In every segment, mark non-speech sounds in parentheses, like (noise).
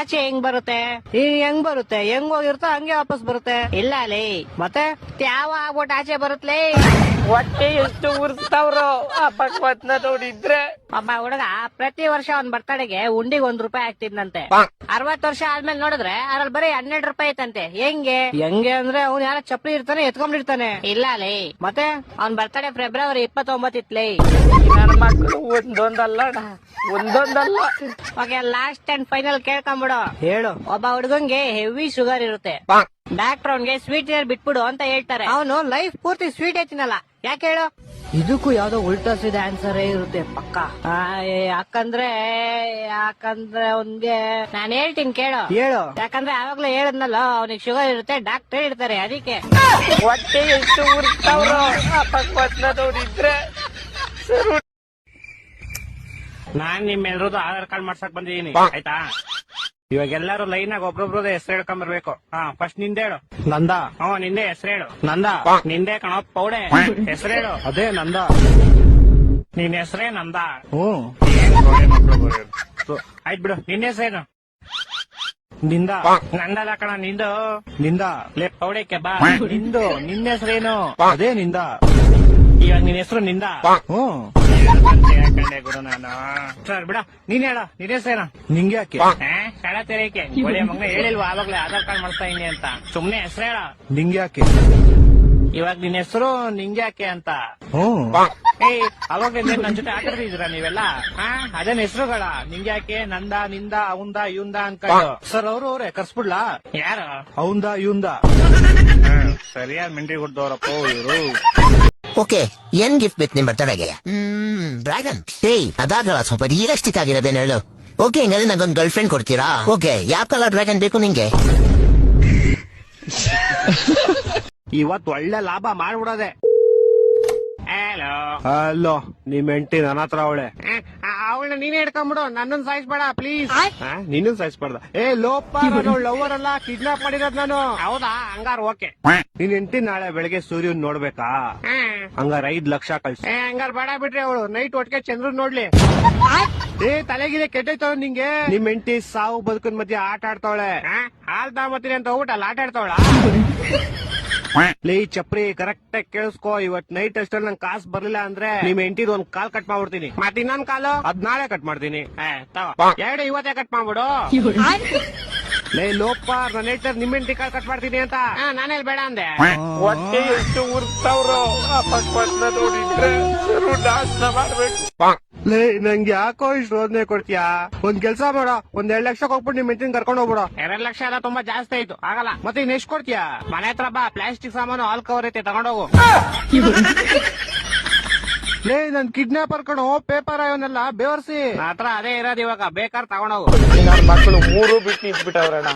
ಆಚೆ ಹೆಂಗ್ ಬರುತ್ತೆ? ಈ ಹೆಂಗ್ ಬರುತ್ತೆ? ಹೆಂಗ್ ಹೋಗಿರುತ್ತೋ ಹಂಗೆ ವಾಪಸ್ ಬರುತ್ತೆ. ಇಲ್ಲ ಲೇ. ಮತ್ತೆ? ಯಾವ ಆಗ್ಬಿಟ್ಟು ಆಚೆ ಬರುತ್ತಲೇ ಹೊಟ್ಟೆ ಎಷ್ಟು ಉರ್ಸ್ತಾವ್ರು ಆ ಭಗವತ್ನ ನೋಡಿದ್ರೆ. ಒಬ್ಬ ಹುಡುಗ ಪ್ರತಿ ವರ್ಷ ಒಂದ್ ಬರ್ತಡೆಗೆ ಉಂಡಿಗೆ ಒಂದ್ ರೂಪಾಯಿ ಆಗ್ತಿದ್ನಂತೆ ಅರವತ್ ವರ್ಷ ಆದ್ಮೇಲೆ ನೋಡಿದ್ರೆ ಅದ್ರಲ್ಲಿ ಬರೀ ಹನ್ನೆರಡು ರೂಪಾಯಿ ಐತಂತೆ. ಹೆಂಗೆ? ಹೆಂಗೆ ಅಂದ್ರೆ ಅವ್ನು ಯಾರ ಚಪ್ಪಲಿ ಇರ್ತಾನೆ ಎತ್ಕೊಂಡಿರ್ತಾನೆ ಇಲ್ಲ ಲೇ. ಮತ್ತೆ? ಅವ್ನ್ ಬರ್ತಡೆ ಫೆಬ್ರವರಿ ಇಪ್ಪತ್ತೊಂಬತ್ತು ಇತ್ಲೇ ನನ್ನ ಮಕ್ಕಳು ಒಂದೊಂದಲ್ಲ ಅಣ್ಣ, ಒಂದೊಂದಲ್ಲ. ಓಕೆ ಲಾಸ್ಟ್ ಅಂಡ್ ಫೈನಲ್ ಕೇಳ್ಕೊಂಬಿಡು. ಹೇಳು. ಒಬ್ಬ ಹುಡುಗಂಗೆ ಹೆವಿ ಶುಗರ್ ಇರುತ್ತೆ. ಬ್ಯಾಕ್ ಗ್ರೌಂಡ್ಗೆ ಸ್ವೀಟ್ ಏರ್ ಬಿಟ್ಬಿಡು ಅಂತ ಹೇಳ್ತಾರೆ. ಅವನು ಲೈಫ್ ಪೂರ್ತಿ ಸ್ವೀಟ್ ಐತಿನಲ್ಲ. ಯಾಕೆ ಹೇಳು? ಇದಕ್ಕೂ ಯಾವ್ದೋ ಉಲ್ಟಸ್ ಇದೆ ಆನ್ಸರ್ ಇರುತ್ತೆ ಪಕ್ಕ. ಆ, ಯಾಕಂದ್ರೆ ಯಾಕಂದ್ರೆ ಅವನ್ಗೆ ನಾನ್ ಹೇಳ್ತೀನಿ ಕೇಳು. ಹೇಳು. ಯಾಕಂದ್ರೆ ಯಾವಾಗ್ಲೂ ಹೇಳದ್ನಲ್ಲ ಅವನಿಗೆ ಶುಗರ್ ಇರುತ್ತೆ ಡಾಕ್ಟರ್ ಇರ್ತಾರೆ ಅದಕ್ಕೆ. ಹೊಟ್ಟೆ ಎಷ್ಟು ಉರ್ಸ್ತಾವ್ರು ಇದ್ರೆ ನಾನ್ ನಿಮ್ಮೆಲ್ರದ್ದು ಆಧಾರ್ ಕಾರ್ಡ್ ಮಾಡ್ಸಕ್ ಬಂದಿದ್ದೀನಿ ಆಯ್ತಾ? ಇವಾಗ ಎಲ್ಲಾರು ಲೈನ್ ಆಗಿ ಒಬ್ರೊಬ್ರದ ಹೆಸರು ಹೇಳ್ಕೊಂಡ್ ಬರ್ಬೇಕು ಹಾ ಫಸ್ಟ್ ನಿಂದೆ ಹೇಳು. ನಂದ? ಹ್ಮ್ ನಿಂದೆ ಹೆಸರು ಹೇಳು. ನಂದ? ನಿಂದೆ ಕಣ ಪೌಡೆ. ಹೆಸರು ಹೇಳು. ಅದೇ ನಂದ. ನಿನ್ ಹೆಸರೇ ನಂದ. ಹ್ಮ್ ಆಯ್ತ್ ಬಿಡು ನಿನ್ನ ಹೆಸರೇನು ನಿಂದ? ನಂದಲ್ಲ ಕಣ ನಿಂದು. ನಿಂದ? ಲೇ ಪೌಡೆಕ್ಕೆ ಬಾ. ನಿಂದು. ನಿನ್ನ ಹೆಸರೇನು ಅದೇ ನಿಂದ. ಇವಾಗ ನಿನ್ ಹೆಸರು ನಿಂದ? ಹ್ಮ್ ಗುರು ನಾನು? ಸರ್ ಬಿಡ ನೀನ್ ಹೇಳ. ನಿನ್ ಹೆಸರೇನ ನಿಂಗೆ ಯಾಕೆ? ಕಳ ತೆರೆಯಕ್ಕೆ ಒಳ್ಳೆ ಮಗನ ಹೇಳಿಲ್ವಾ? ಆವಾಗಲೇ ಆಧಾರ್ ಕಾರ್ಡ್ ಮಾಡ್ತಾ ಇದೀನಿ ಅಂತ. ಸುಮ್ನೆ ಹೆಸರು ಹೇಳ. ನಿಂಗೆ ಯಾಕೆ ಇವಾಗ ನಿನ್ನ ಹೆಸರು ನಿಂಗ್ಯಾಕೆ ಅಂತ. ಹ್ಮ್ ಏಯ್ ಅವಾಗ ನನ್ ಜೊತೆ ಆಟಾಡ್ತಿದ್ದೀರಾ ನೀವೆಲ್ಲ? ಹಾ ಅದೇನ್ ಹೆಸರುಗಳ. ನಿಂಗ್ಯಾಕೆ ನಂದ ನಿಂದ ಅವಂದ ಇವಂದ ಅನ್ಕೊಂಡು. ಸರ್ ಅವರು ಅವ್ರೆ ಕರ್ಸ್ಬಿಡ್ಲಾ? ಯಾರು? ಅವಂದ ಇವಂದ. ಸರಿಯಾದ ಮಿಂಡ್ರಿ ಹುಡ್ದವ್ರಪ್ಪ ಇವರು. ಓಕೆ ಏನ್ ಗಿಫ್ಟ್ ಬೇಕು ನಿಮ್ ಬರ್ತಡೆಗೆ ಹ್ಮ್ ಡ್ರ್ಯಾಗನ್ ಏಯ್ ಅದಾಗಲ್ಲ ಸ್ವಲ್ಪ ರಿಯಲಿಸ್ಟಿಕ್ ಆಗಿರೋದೇನು ಹೇಳು. ಓಕೆ ಹಂಗಾದ್ರೆ ನಂಗೊಂದು ಗರ್ಲ್ ಫ್ರೆಂಡ್ ಕೊಡ್ತೀರಾ ಓಕೆ ಯಾವ ಕಲರ್ ಡ್ರ್ಯಾಗನ್ ಬೇಕು ನಿಂಗೆ ಇವತ್ ಒಳ್ಳೆ ಲಾಭ ಮಾಡ್ಬಿಡೋದೆ. ಹಲೋ ಅಲ್ಲೋ ನಿಮ್ ಹೆಂಡತಿ ನನ್ನ ಹತ್ರ ಅವಳೆ. ಅವಳನ್ನ ನೀನೇ ಹಿಡ್ಕೊಂಬಿಡು ನನ್ನನ್ ಸಾಯಿಸ್ಬೇಡ ಪ್ಲೀಸ್ ನಿನ್ನನ್ ಸಾಯಿಸ್ಬಾರ್ದ. ಏ ಲೋಪ ನಾನು ಲವರ್ ಅಲ್ಲ ಕಿಡ್ನಾಪ್ ಮಾಡಿರೋದ್ ನಾನು. ಹೌದಾ? ಹಂಗಾರ ಓಕೆ ನಿನ್ ಹೆಂಡತಿ ನಾಳೆ ಬೆಳಗ್ಗೆ ಸೂರ್ಯನ್ ನೋಡ್ಬೇಕಾ? ಹಂಗಾರ ಐದ್ ಲಕ್ಷ ಕಳ್ಸಿ. ಏ ಹಂಗಾರ ಬೇಡ ಬಿಡ್ರಿ ಅವಳು. ನೈಟ್ ಒಟ್ಟಿಗೆ ಚಂದ್ರ ನೋಡ್ಲಿ. ಏ ತಲೆಗಿದೆ ಕೆಟ್ಟೈತ ನಿಂಗೆ. ನಿಮ್ ಎಂಟಿ ಸಾವು ಬದುಕಿನ ಮಧ್ಯೆ ಆಟ ಆಡ್ತಾವಳೆ. ಆ, ಹಾಲ್ ತಗೊಂಬತ್ತೀನಿ ಅಂತ ಹೋಗ್ಬಿಟ್ಟು ಅಲ್ಲಿ ಆಟ ಆಡ್ತಾವಳ? ಲೇ ಚಪ್ರಿ ಕರೆಕ್ಟ್ ಆಗಿ ಕೇಳಿಸ್ಕೋ. ಇವತ್ ನೈಟ್ ಅಷ್ಟಲ್ಲಿ ನಂಗೆ ಕಾಸ್ ಬರ್ಲಿಲ್ಲ ಅಂದ್ರೆ ನಿಮ್ ಎಂಟಿದ್ ಒಂದ್ ಕಾಲ್ ಕಟ್ ಮಾಡ್ಬಿಡ್ತೀನಿ. ಮತ್ ಇನ್ನೊಂದ್ ಕಾಲು ಅದ್ ನಾಳೆ ಕಟ್ ಮಾಡ್ತೀನಿ ಎರಡು ಇವತ್ತೇ ಕಟ್ ಮಾಡ್ಬಿಡು. ಲೇ ಲೋಪ ನನ್ನ ಹೆಂಡತಿ ನಿಮ್ ಹೆಂಡತಿ ಕಾಲ್ ಕಟ್ ಮಾಡ್ತೀನಿ ಅಂತ. ಆ, ನಾನೆಲ್ ಬೇಡ ಅಂದೆ. ಹೊಟ್ಟೆ ಎಷ್ಟು ಉರ್ತವ್ರು ನೋಡಿದ್ರೆ ನಾಶನ ಮಾಡ್ಬೇಕು. ಲೇ ನಂಗೆ ಯಾಕೋ ಇಷ್ಟು ರೋದನೆ ಕೊಡ್ತೀಯಾ? ಒಂದ್ ಕೆಲ್ಸ ಮಾಡ ಒಂದ್ ಎರಡ್ ಲಕ್ಷ ಹೋಗ್ಬಿಟ್ಟು ನಿಮ್ ಹೆಂಡತಿನ ಕರ್ಕೊಂಡು ಹೋಗ್ಬಿಡ. ಎರಡ್ ಲಕ್ಷ ಎಲ್ಲ ತುಂಬಾ ಜಾಸ್ತಿ ಆಯ್ತು ಆಗಲ್ಲ. ಮತ್ತೆ ಇನ್ ಎಷ್ಟ್ ಕೊಡ್ತೀಯಾ? ಮನೆ ಹತ್ರ ಬಾ ಪ್ಲಾಸ್ಟಿಕ್ ಸಾಮಾನು ಆಲ್ ಕವರ್ ಐತೆ ತಗೊಂಡೋಗು (laughs) ಲೇ ನನ್ ಕಿಡ್ನಾಪರ್ ಕಣೋ ಪೇಪರ್ ಇವನ್ನೆಲ್ಲ ಬೇವರ್ಸಿ. ಹತ್ರ ಅದೇ ಇರೋದು ಇವಾಗ ಬೇಕಾದ್ರೆ ತಗೊಂಡೋಗು. ನನ್ನ ಮಕ್ಕಳು ಮೂರು ಬಿಟ್ಟು ನಿಂತ್ಬಿಟ್ಟವ್ರಣ್ಣ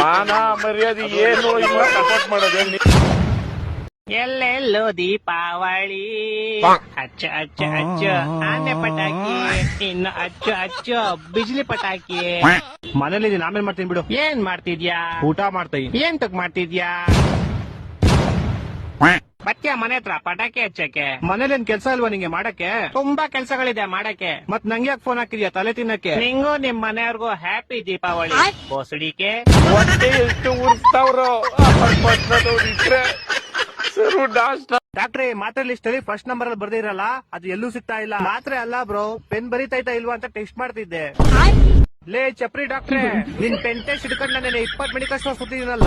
ಮಾನ ಮರ್ಯಾದೆ ಏನು ಇಲ್ಲ ಸಪೋರ್ಟ್ ಮಾಡೋದು. ಎಲ್ಲೆಲ್ಲೋ ದೀಪಾವಳಿ. ಅಚ್ಚ ಅಚ್ಚ ಅಚ್ಚ ಆನೆ ಪಟಾಕಿ ಇನ್ನು ಅಚ್ಚು ಅಚ್ಚ ಬಿಜ್ಲಿ ಪಟಾಕಿ. ಮನೇಲಿ ಇದೀನಿ ಆಮೇಲೆ ಮಾಡ್ತೀನಿ ಬಿಡು. ಏನ್ ಮಾಡ್ತಿದ್ಯಾ? ಊಟ ಮಾಡ್ತಾ ಏನ್ ತಕ್ ಮಾಡ್ತಿದ್ಯಾ? ಬತ್ತೀಯ ಮನೆ ಹತ್ರ ಪಟಾಕಿ ಹಚ್ಚಕ್ಕೆ. ಮನೇಲಿ ಏನ್ ಕೆಲ್ಸ ಇಲ್ವಾ ನಿಂಗೆ ಮಾಡಕ್ಕೆ? ತುಂಬಾ ಕೆಲ್ಸಗಳಿದೆ ಮಾಡಕ್ಕೆ. ಮತ್ ನಂಗೆ ಯಾಕೆ ಫೋನ್ ಹಾಕಿದ್ಯಾ ತಲೆ ತಿನ್ನಕ್ಕೆ? ನಿಂಗೂ ನಿಮ್ ಮನೆಯವ್ರಿಗೂ ಹ್ಯಾಪಿ ದೀಪಾವಳಿ. ಬೋಸಡಿಕೆ. ಹೊಟ್ಟೆ ಎಷ್ಟು ಉರ್ಸ್ತಾವ್ರು ಡಾಕ್ಟ್ರೆ ಮಾತ್ರೆ ಲಿಸ್ಟ್ ಅಲ್ಲಿ ಫಸ್ಟ್ ನಂಬರ್ ಅಲ್ಲಿ ಬರ್ದಿರಲ್ಲ? ಅದು ಎಲ್ಲೂ ಸಿಗ್ತಾ ಇಲ್ಲ. ಮಾತ್ರೆ ಅಲ್ಲ ಬ್ರೋ ಪೆನ್ ಬರಿತೈತಾ ಇಲ್ವಾ ಅಂತ ಟೆಸ್ಟ್ ಮಾಡ್ತಿದ್ದೆ. ಲೇ ಚಪ್ರಿ ಡಾಕ್ಟ್ರೆ ನಿನ್ ಪೆನ್ ಟೆಸ್ಟ್ ಹಿಡ್ಕೊಂಡು ನಾನು ಇಪ್ಪತ್ ಮೆಡಿಕಲ್ ಸ್ಟೋರ್ ಸುತ್ತಿದ್ದೀನಲ್ಲ.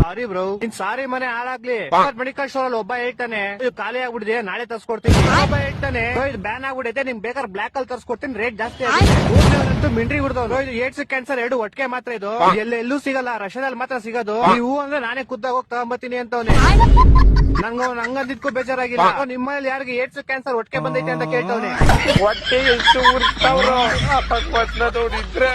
Sorry bro. ನಿನ್ ಸಾರಿ ಮನೆ ಹಾಳಾಗ್ಲಿ. ಮೆಡಿಕಲ್ ಸ್ಟೋರ್ ಅಲ್ಲಿ ಒಬ್ಬ ಹೇಳ್ತಾನೆ ಇದು ಖಾಲಿ ಆಗ್ಬಿಡಿದೆ ನಾಳೆ ತರ್ಸ್ಕೊಡ್ತೀನಿ. ಒಬ್ಬ ಹೇಳ್ತಾನೆ "ಬ್ರೋ, ಇದು ಬ್ಯಾನ್ ಆಗ್ಬಿಡೈತೆ ನಿಮ್ ಬೇಕಾದ್ರೆ ಬ್ಲಾಕ್ ಅಲ್ಲಿ ತರ್ಸ್ಕೊಡ್ತೀನಿ ರೇಟ್ ಜಾಸ್ತಿ ಆಗುತ್ತೆ ಮಿಂಡ್ರಿ ಹಿಡ್ದವ್ರು ಇದು ಏಡ್ಸ್ ಕ್ಯಾನ್ಸರ್ ಎರಡು ಒಟ್ಟಿಗೆ ಮಾತ್ರ ಇದು. ಎಲ್ಲ ಎಲ್ಲೂ ಸಿಗಲ್ಲ ರಷ್ಯಾದಲ್ಲಿ ಮಾತ್ರ ಸಿಗೋದು. ನೀವು ಅಂದ್ರೆ ನಾನೇ ಖುದ್ದಾಗ ಹೋಗಿ ತಗೊಂಬತ್ತೀನಿ ಅಂತವ್ನೆ. ನಂಗ ನಂಗಂದಿದ್ಕೂ ಬೇಜಾರಾಗಿಲ್ಲ. ನಿಮ್ಮಲ್ಲಿ ಯಾರಿಗೆ ಏಡ್ಸ್ ಕ್ಯಾನ್ಸರ್ ಒಟ್ಟಿಗೆ ಬಂದೈತೆ ಅಂತ ಕೇಳ್ತವ್ನೆ. ಹೊಟ್ಟೆ ಎಷ್ಟು ಉರ್ಸ್ತಾವ್ರು ಆ ಭಗವತ್ನ ನೋಡಿದ್ರೆ